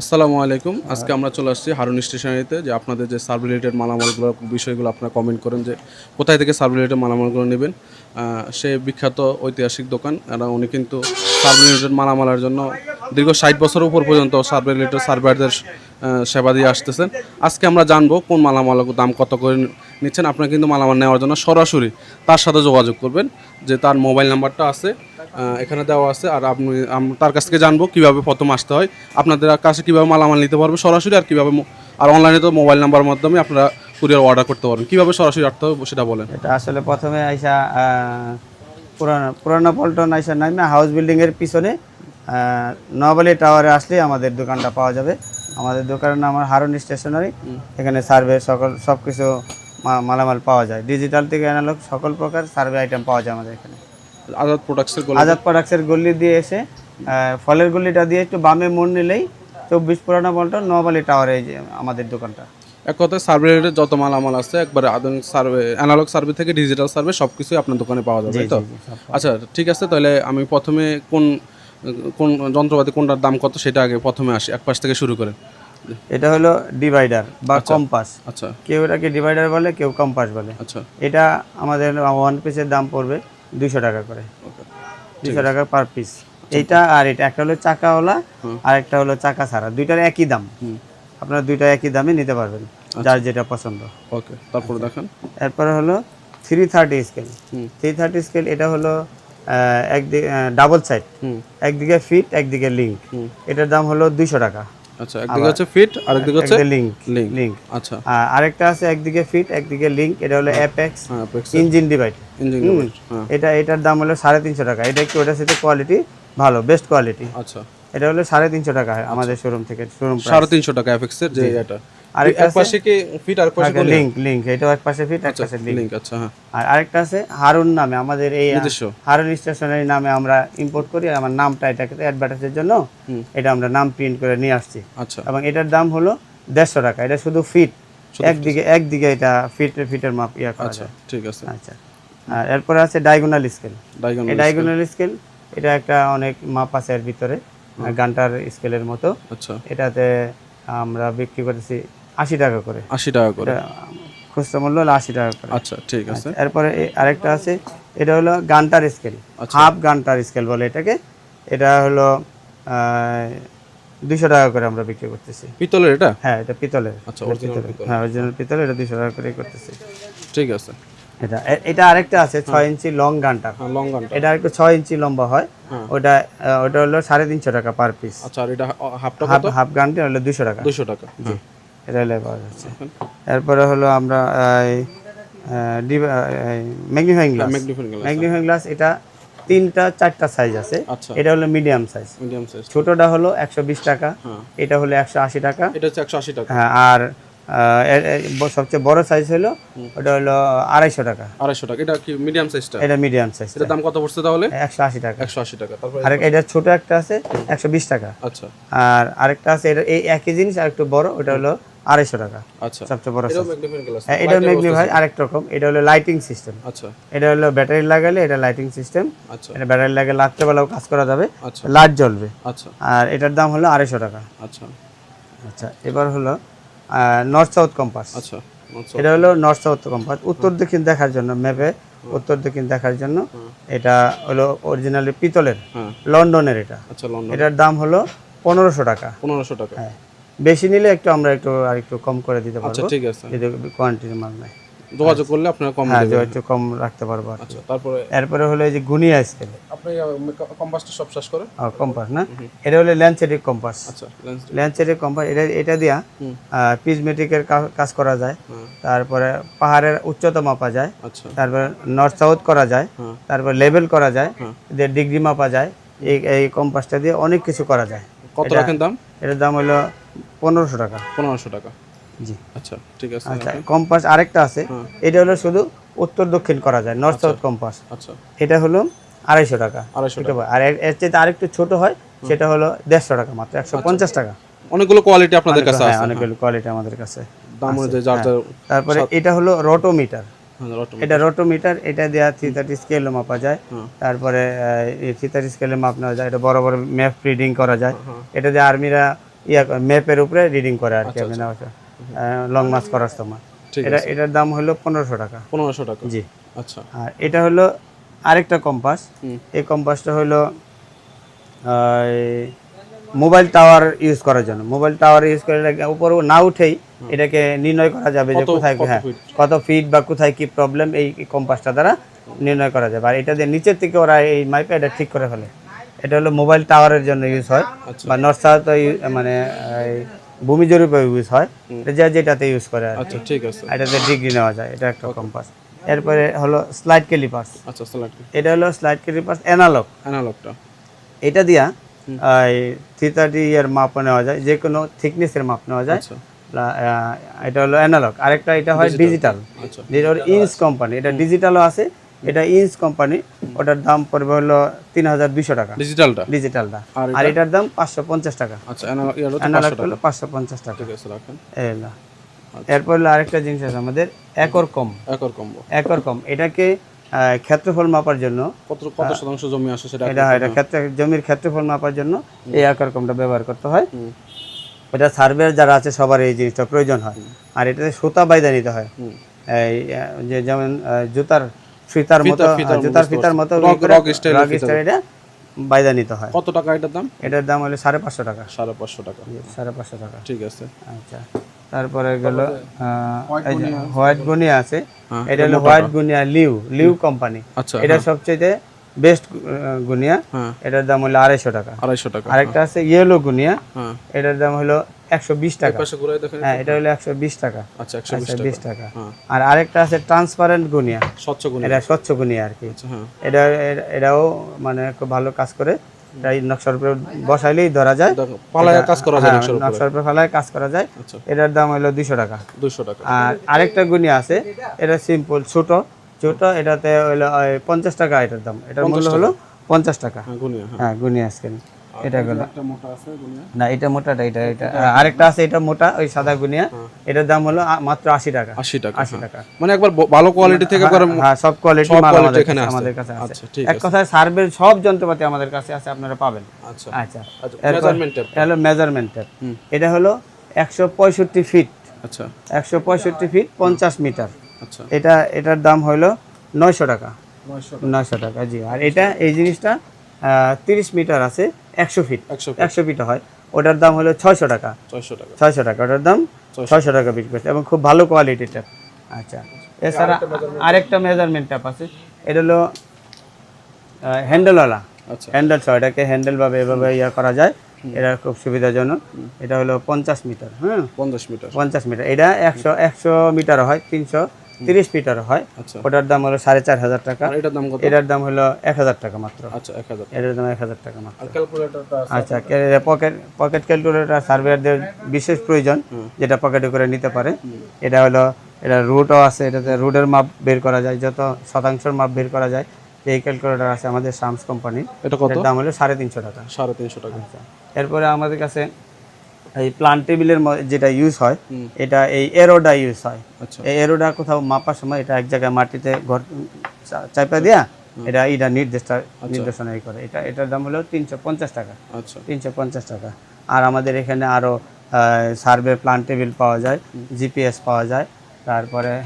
আসসালামু আলাইকুম। আজকে আমরা চলে আসছি হারুন স্টেশনারিতে, যে আপনাদের যে সার্ভ রিলেটেড মালামালগুলো, বিষয়গুলো আপনারা কমেন্ট করেন যে কোথায় থেকে সার্ভ রিলেটেড মালামালগুলো নেবেন। সে বিখ্যাত ঐতিহাসিক দোকান। এরা, উনি কিন্তু সার্ভ রিলেটেড মালামালের জন্য দীর্ঘ ষাট বছর উপর পর্যন্ত সার্ভ রিলেটেড সার্ভারদের সেবা দিয়ে আসতেছেন। আজকে আমরা জানব কোন মালামালের দাম কত করে নিচ্ছেন। আপনারা কিন্তু মালামাল নেওয়ার জন্য সরাসরি তার সাথে যোগাযোগ করবেন, যে তার মোবাইল নাম্বারটা আছে এখানে দেওয়া আছে, আর আপনি তার কাছ থেকে জানব কীভাবে প্রথম আসতে হয়, আপনাদের কাছে কীভাবে মালামাল নিতে পারবে সরাসরি, আর কীভাবে আর অনলাইনে তো মোবাইল নাম্বার মাধ্যমে আপনারা কুরিয়ার অর্ডার করতে পারবেন। কীভাবে সরাসরি আসতে হবে সেটা বলেন। এটা আসলে প্রথমে আইসা পুরানো পুরানো পল্টন আইসা নামে হাউস বিল্ডিং এর পিছনে নবালি টাওয়ারে আসলে আমাদের দোকানটা পাওয়া যাবে। আমাদের দোকানের নাম হারুন স্টেশনারি। এখানে সার্ভে সকল সব কিছু মালামাল পাওয়া যায়। ডিজিটাল থেকে অ্যানালগ সকল প্রকার সার্ভে আইটেম পাওয়া যায় আমাদের এখানে। আজাদ প্রোডাক্টসের গলা? আজাদ প্রোডাক্টসের গল্লি দিয়ে এসে ফলের গল্লিটা দিয়ে একটু বামে মোড় নিলেই চব্বিশ পুরানো পল্টন নবালি টাওয়ারে আমাদের দোকানটা। এক কথায় সার্ভে যত মালামাল আছে একবারে আধুনিক সার্ভে অ্যানালগ সার্ভে থেকে ডিজিটাল সার্ভে সব কিছুই আপনার দোকানে পাওয়া যাবে তো? আচ্ছা ঠিক আছে তাহলে আমি প্রথমে কোন কোন যন্ত্রপাতি কোনটার দাম কত সেটা আগে প্রথমে আসে এক পাশ থেকে শুরু করে। এটা হলো ডিভাইডার বা কম্পাস আচ্ছা। কেউ এটাকে ডিভাইডার বলে কেউ কম্পাস বলে। আচ্ছা। এটা আমাদের ওয়ান পিসের দাম পড়বে দুইশো টাকা করে। দুইশো টাকা পার পিস এইটা আর এটা একটা হলো চাকাওয়ালা আর একটা হলো চাকা ছাড়া। দুইটার একই দাম। আপনারা দুইটা একই দামে নিতে পারবেন যার যেটা পছন্দ। ওকে তারপরে দেখেন। এরপরে হলো three thirty scale. Three thirty scale এটা হলো একদিকে ডাবল সাইড হুম। একদিকে ফিট একদিকে লিঙ্ক হুম। এটার দাম হলো দুইশো টাকা। আচ্ছা একদিকে হচ্ছে ফিট হচ্ছে আচ্ছা। আর আরেকটা আছে একদিকে ফিট একদিকে লিঙ্ক এটা হলো অ্যাপেক্স ইঞ্জিন ডিভাইড ইঞ্জিন এটা এটার দাম হলো সাড়ে তিনশো টাকা। এটা একটু ওটার সাথে কোয়ালিটি ভালো বেস্ট কোয়ালিটি আচ্ছা। এটা হলো সাড়ে তিনশো টাকা আমাদের শোরুম থেকে শোরুম সাড়ে তিনশো টাকা এফএক্সের যে এটা। আরেকটা এক পাশে কি ফিট আর পাশে লিঙ্ক লিঙ্ক এটাও এক পাশে ফিট এক পাশে লিঙ্ক লিঙ্ক আচ্ছা হ্যাঁ। আর আরেকটা আছে হারুন নামে আমাদের এই হারুন স্টেশনারি নামে আমরা ইম্পোর্ট করি আর আমার নামটা এটাকে অ্যাডভার্টাইজের জন্য এটা আমরা নাম প্রিন্ট করে নিয়ে আসছি। আচ্ছা। এবং এটার দাম হলো দেড়শো টাকা এটা শুধু ফিট। একদিকে একদিকে এটা ফিট ফিটের মাপ ইয়া করা আচ্ছা ঠিক আছে। আচ্ছা। আর এরপরে আছে ডায়াগোনাল স্কেল ডাইগন এই ডায়াগোনাল স্কেল এটা একটা অনেক মাপ আছে এর ভিতরে গানটার স্কেলের মতো। আচ্ছা। এটাতে আমরা বিক্রি করেছি আশি টাকা করে। আশি টাকা করে। খুচরা মূল্য হলো আশি টাকা করে। আচ্ছা ঠিক আছে। এরপরে আরেকটা আছে এটা হলো গানটার স্কেল আচ্ছা। হাফ গানটার স্কেল বলে এটাকে। এটা হলো দুইশো টাকা করে আমরা বিক্রি করতেছি। পিতলের এটা? হ্যাঁ এটা পিতলের। আচ্ছা অরিজিনাল পিতলের। হ্যাঁ অরিজিনাল পিতল এটা দুইশো টাকা করে করতেছি। ঠিক আছে। এটা এটা আরেকটা আছে ছয় ইঞ্চি লং গানটার। হ্যাঁ লং গানটা এটা একটু ছয় ইঞ্চি লম্বা হয়। হ্যাঁ। ওটা ওটা হলো সাড়ে তিনশো টাকা পার পিস আচ্ছা আর এটা হাফ হাফ গানটি হলো দুশো টাকা। দুশো টাকা। হ্যাঁ। এটা হলে পাওয়া যাচ্ছে এরপরে হলো আমরা ম্যাগনিফাইং গ্লাস ম্যাগনিফাইং গ্লাস এটা তিনটা চারটা সাইজ আছে। আচ্ছা। এটা হলো মিডিয়াম সাইজ মিডিয়াম সাইজ ছোটটা হলো একশো বিশ টাকা হ্যাঁ। এটা হলো একশো আশি টাকা। এটা হচ্ছে একশো আশি টাকা। হ্যাঁ আর সবচেয়ে বড় সাইজ হলো ওটা হলো আড়াইশো টাকা। আড়াইশো টাকা। এটা কি মিডিয়াম সাইজটা এটা মিডিয়াম সাইজ এটার দাম কত পড়ছে তাহলে? একশো আশি টাকা। একশো আশি টাকা। তারপরে আর এটা ছোট একটা আছে একশো বিশ টাকা। আচ্ছা। আর আরেকটা আছে এটা এই একই জিনিস আর একটু বড় ওটা হলো আড়াইশো টাকা। আচ্ছা। সবচেয়ে বড় হ্যাঁ, এটা ম্যাগনিফাই আরেক রকম। এটা হলো লাইটিং সিস্টেম আচ্ছা। এটা হলো ব্যাটারি লাগালে এটা লাইটিং সিস্টেম আচ্ছা। এটা ব্যাটারি লাগালে রাত্রেবেলাও কাজ করা যাবে। আচ্ছা। লাইট জ্বলবে। আচ্ছা। আর এটার দাম হলো আড়াইশো টাকা। আচ্ছা। আচ্ছা এবার হলো নর্থ সাউথ কম্পাস আচ্ছা এটা হলো নর্থ সাউথ কম্পাস উত্তর দক্ষিণ দেখার জন্য ম্যাপে উত্তর দক্ষিণ দেখার জন্য এটা হলো অরিজিনালি পিতলের। হ্যাঁ লন্ডনের এটা। আচ্ছা লন্ডন এটার দাম হলো পনেরোশো টাকা। পনেরোশো টাকা। হ্যাঁ। বেশি নিলে একটু আমরা একটু আর একটু কম করে দিতে আচ্ছা পারব। ঠিক আছে। যদি কোয়ান্টিটির মাল নেয় যোগাযোগ করলে আপনারা কম হ্যাঁ একটু কম রাখতে পারব আচ্ছা তারপরে? এরপরে হলো এই যে গুনিয়া স্কেল আপনি কম্পাসটা সব শেষ করে হ্যাঁ কম্পাস না? এটা হলো ল্যান্সেটিক কম্পাস আচ্ছা ল্যান্সেটিক কম্পাস এটা এটা দিয়া। পিজমেটিকের কাজ করা যায়। তারপরে পাহাড়ের উচ্চতা মাপা যায়। আচ্ছা। তারপরে নর্থ সাউথ করা যায়। তারপর লেভেল করা যায়। দিয়ে ডিগ্রি মাপা যায়। এই এই কম্পাসটা দিয়ে অনেক কিছু করা যায়। কত রাখেন দাম? এটার দাম হলো পনেরোশো টাকা। পনেরোশো টাকা। জি। আচ্ছা ঠিক আছে আচ্ছা কম্পাস আরেকটা আছে। হ্যাঁ। এটা হলো শুধু উত্তর দক্ষিণ করা যায় নর্থ সাউথ কম্পাস। আচ্ছা। এটা হলো আড়াইশো টাকা। আড়াইশো এটা আর এর- চেয়ে আরেকটু ছোট হয় সেটা হলো দেড়শো টাকা মাত্র একশো পঞ্চাশ টাকা। অনেকগুলো কোয়ালিটি আপনাদের কাছে হ্যাঁ আছে। অনেকগুলো কোয়ালিটি আমাদের কাছে দাম অনুযায়ী যার যার তারপরে এটা হলো রোটোমিটার। হ্যাঁ, রটম। এটা রোটোমিটার এটা দেওয়া থ্রি থার্টি স্কেলও মাপা যায়। তারপরে থ্রি থার্টি স্কেলে মাপ নেওয়া যায়। এটা বড় বড় ম্যাপ রিডিং করা যায়। হ্যাঁ। এটা দিয়ে আর্মিরা ইয়া ম্যাপের উপরে রিডিং করে আর কি আপনি লং মার্চ করার সময়। এটা এটার দাম হলো পনেরোশো টাকা। পনেরোশো টাকা। জি। আচ্ছা। আর এটা হলো আরেকটা কম্পাস এই কম্পাসটা হলো মোবাইল টাওয়ার ইউজ করার জন্য। মোবাইল টাওয়ার ইউজ করে উপর না উঠেই এটাকে নির্ণয় করা যাবে যে কোথায় হ্যাঁ কত ফিট বা কোথায় কি প্রবলেম এই কম্পাসটা দ্বারা নির্ণয় করা যাবে। আর এটা দিয়ে নিচের থেকে ওরা এই মাইপে এটা ঠিক করে ফেলে। এটা হলো মোবাইল টাওয়ারের জন্য ইউজ হয় আচ্ছা। বা নর্থ সাউথ মানে ভূমি জরিপে ইউজ হয় এটা যে যেটাতে ইউজ করে আচ্ছা ঠিক আছে। এটাতে ডিগ্রি নেওয়া যায় এটা একটা কম্পাস এরপরে হলো স্লাইড ক্যালিপার্স আচ্ছা স্যালাড এটা হলো স্লাইড ক্যালিপার্স অ্যানালগ অ্যানালগটা এটা দিয়া থ্রি থার্টি এর মাপ নেওয়া যায় যে কোনো থিকনেসের মাপ নেওয়া যায়। আচ্ছা। এটা হলো অ্যানালগ আরেকটা এটা হয় ডিজিটাল আচ্ছা। যেটা হলো ইঞ্চ কোম্পানি এটা ডিজিটালও আছে এটা ইঞ্চ কোম্পানি ওটার দাম পড়বে হলো তিন হাজার দুইশো টাকা। ডিজিটালটা ডিজিটালটা আর এটার দাম পাঁচশো পঞ্চাশ টাকা। আচ্ছা অ্যানালগ পাঁচশো হলো পাঁচশো পঞ্চাশ টাকা। ঠিক আছে রাখেন। এরপর হলো আরেকটা জিনিস আছে আমাদের একর কম। একর কম্বো একর কম। এটাকে আহ, ক্ষেত্রফল মাপার জন্য কত কত শতাংশ জমি আসে সেটা এটা এটা ক্ষেত্র জমির ক্ষেত্রফল মাপার জন্য এই একর কমটা ব্যবহার করতে হয়। এটা সার্ভের যারা আছে সবার এই জিনিসটা প্রয়োজন হয়। আর এটাতে সুতা বাইদা নিতে হয়। এই যে যেমন জুতার ফিতার মতো আহ, জুতার ফিতার মতো রক-। স্টাইল এটা বাইদা নিতে হয়। কত টাকা এটার দাম? এটার দাম হলো সাড়ে পাঁচশো টাকা। সাড়ে পাঁচশো টাকা। সাড়ে পাঁচশো টাকা। ঠিক আছে। আচ্ছা তারপরে গেল হোয়াইট গুনিয়া আছে। হ্যাঁ, এটা হলো হোয়াইট গুনিয়া লিউ লিউ কোম্পানি। আচ্ছা এটা সবচেয়ে বেস্ট গুনিয়া। হ্যাঁ। এটার দাম হলো আড়াইশো টাকা। আড়াইশো টাকা আরেকটা আছে ইয়েলো গুনিয়া। হ্যাঁ। এটার দাম হলো একশো বিশ টাকা। পাশে ঘুরাই দেখেন হ্যাঁ এটা হলো একশো বিশ টাকা। আচ্ছা একশো বিশ টাকা। বিশ টাকা। হ্যাঁ। আর আরেকটা আছে ট্রান্সপারেন্ট গুনিয়া। স্বচ্ছ গুণ এটা স্বচ্ছ গুনিয়া আর কি। আচ্ছা হ্যাঁ। এটা এটাও মানে খুব ভালো কাজ করে। নকশার উপরে বসাইলেই ধরা যায়। পালায় কাজ করা যায় হ্যাঁ, নকশার উপরে। নকশার কাজ করা যায়। আচ্ছা। এটার দাম হলো দুশো টাকা। দুইশো টাকা। আর আরেকটা গুনিয়া আছে। এটা সিম্পল ছোট। ছোট এটাতে হলো পঞ্চাশ টাকা এটার দাম। এটার মূল্য হলো পঞ্চাশ টাকা। হ্যাঁ গুনিয়া হ্যাঁ। হ্যাঁ স্কেল এটা গেল। একটা মোটা আছে গুনিয়া না এটা মোটাটা এটা এটা। আরেকটা আছে এটা মোটা ওই সাদা গুনিয়া। এটার দাম হলো মাত্র আশি টাকা। আশি টাকা আশি টাকা। মানে একবার ভালো কোয়ালিটি থেকে করে হ্যাঁ সব কোয়ালিটি এখানে কাছে- আছে। আমাদের কাছে আছে আচ্ছা, এক কথায় সার্ভের সব যন্ত্রপাতি আমাদের কাছে আছে আপনারা পাবেন। আচ্ছা। আচ্ছা। আচ্ছা এটা হলো মেজারমেন্ট এটা হলো একশো পঁয়ষট্টি ফিট আচ্ছা। একশো পঁয়ষট্টি ফিট পঞ্চাশ মিটার আচ্ছা। এটা এটার দাম হলো নয়শো টাকা। নয়শো টাকা জি। আর এটা এই জিনিসটা তিরিশ মিটার আছে একশো ফিট। একশো ফিট। হয়। ওটার দাম হলো ছয়শো টাকা। ছয়শো টাকা। ছয়শো টাকা। ওটার দাম ছয়শো। টাকা বিক্রি করছে এবং খুব ভালো কোয়ালিটির ট্যাপ আচ্ছা। এছাড়া আরেকটা মেজারমেন্ট ট্যাপ আছে। এটা হলো হ্যান্ডেলওয়ালা আচ্ছা। হ্যান্ডেল সহ এটাকে হ্যান্ডেল ভাবে এভাবে ইয়া করা যায়। এটা খুব সুবিধাজনক। এটা হলো পঞ্চাশ মিটার হ্যাঁ? পঞ্চাশ মিটার। পঞ্চাশ মিটার। এটা একশো একশো মিটার হয় তিনশো তিরিশ মিটার হয়। আচ্ছা। ওটার দাম হলো সাড়ে চার হাজার টাকা। এটার দাম কত? এটার দাম হলো এক হাজার টাকা মাত্র। আচ্ছা এক হাজার এটার দাম এক হাজার টাকা মাত্র। আর ক্যালকুলেটরটা আচ্ছা পকেট পকেট ক্যালকুলেটর সার্ভেয়ারদের বিশেষ প্রয়োজন যেটা পকেটে করে নিতে পারে। এটা হলো এটা রুটও আছে এটাতে রুটের মাপ বের করা যায় যত শতাংশের মাপ বের করা যায়। এই ক্যালকুলেটর আছে আমাদের শামস কোম্পানি এটা কত? দাম হলো সাড়ে তিনশো টাকা। সাড়ে তিনশো টাকা। এরপরে আমাদের কাছে এই প্লান্ট টেবিলের যেটা ইউজ হয় এটা এই এরোডা ইউজ হয়। আচ্ছা। এই এরোডা কোথাও মাপার সময় এটা এক জায়গায় মাটিতে ঘর চা- চাপা দিয়া এটা এটা নির্দেশটা নির্দেশনা ই করে। এটা এটার দাম হলো তিনশো পঞ্চাশ টাকা। আচ্ছা। তিনশো পঞ্চাশ টাকা। আর আমাদের এখানে আরও সার্ভে প্লান্ট টেবিল পাওয়া যায় জিপিএস পাওয়া যায়। তারপরে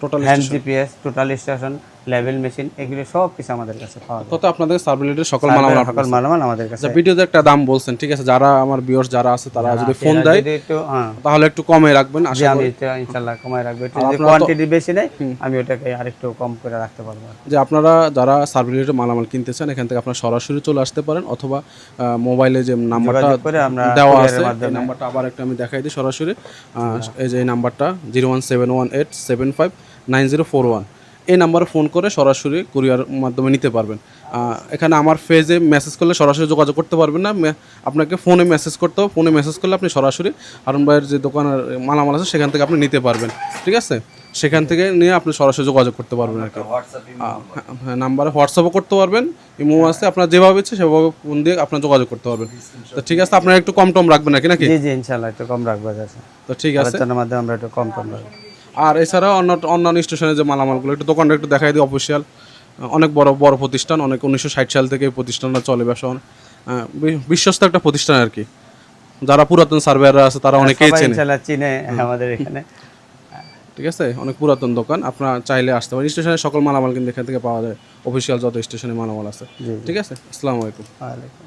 total hand GPS total station level machine এগুলো সব কিছু আমাদের কাছে পাওয়া যায়। কত আপনাদের সার্ভ রিলেটেড সকল মালামাল সকল মালামাল আমাদের কাছে আচ্ছা ভিডিওতে একটা দাম বলছেন ঠিক আছে? যারা আমার ভিউয়ার্স যারা আছে তারা যদি ফোন দেয় একটু হ্যাঁ। তাহলে একটু কমে রাখবেন আশা করি। এটা ইনশাল্লাহ কমায় রাখব। একটু যদি কোয়ান্টিটি বেশি নেই আমি ওটাকে আরেকটু কম করে রাখতে পারব। যে আপনারা যারা সার্ভ রিলেটেড মালামাল কিনতে চান এখান থেকে আপনারা সরাসরি চলে আসতে পারেন অথবা মোবাইলে যে নাম্বারটা দেওয়া আছে এই নাম্বারটা আবার একটা আমি দেখাই দিই সরাসরি। আহ, এই যে এই নাম্বারটা zero one seven one eight seven five nine zero four one এই নাম্বারে ফোন করে সরাসরি কুরিয়ার মাধ্যমে নিতে পারবেন। এখানে আমার ফেজে মেসেজ করলে সরাসরি যোগাযোগ করতে পারবেন না। আপনাকে ফোনে মেসেজ করতে হবে। ফোনে মেসেজ করলে আপনি সরাসরি হারুন ভাইয়ের যে দোকানের মালামাল আছে সেখান থেকে আপনি নিতে পারবেন। ঠিক আছে? সেখান থেকে নিয়ে আপনি সরাসরি যোগাযোগ করতে পারবেন আর কি। আহ, হ্যাঁ নাম্বারে হোয়াটসঅ্যাপও করতে পারবেন। ইমো আছে আপনার যেভাবে ইচ্ছে সেভাবে ফোন দিয়ে আপনার যোগাযোগ করতে পারবেন। তো ঠিক আছে আপনারা একটু কম টম রাখবেন নাকি নাকি? জি জি ইনশাল্লাহ একটু কম রাখবেন আছে তো ঠিক আছে। আলোচনার মাধ্যমে আমরা একটু কম কম রাখব। আর এছাড়া অন্য অন্যান্য স্টেশনের যে মালামালগুলো একটু দোকানটা একটু দেখাই দিই অফিসিয়াল অনেক বড় বড় প্রতিষ্ঠান অনেক উনিশশো ষাট সাল থেকে এই প্রতিষ্ঠানটা চলে ব্যবসা বিশ্বস্ত একটা প্রতিষ্ঠান আর কি। যারা পুরাতন সার্ভেয়াররা আছে তারা অনেকেই সবাই চেনে। চিনে আমাদের এখানে। ঠিক আছে? অনেক পুরাতন দোকান আপনারা চাইলে আসতে পারেন। স্টেশনের সকল মালামাল কিন্তু এখান থেকে পাওয়া যায়। অফিসিয়াল যত স্টেশনে মালামাল আছে। ঠিক আছে? আসসালামু আলাইকুম। ওয়ালাইকুম।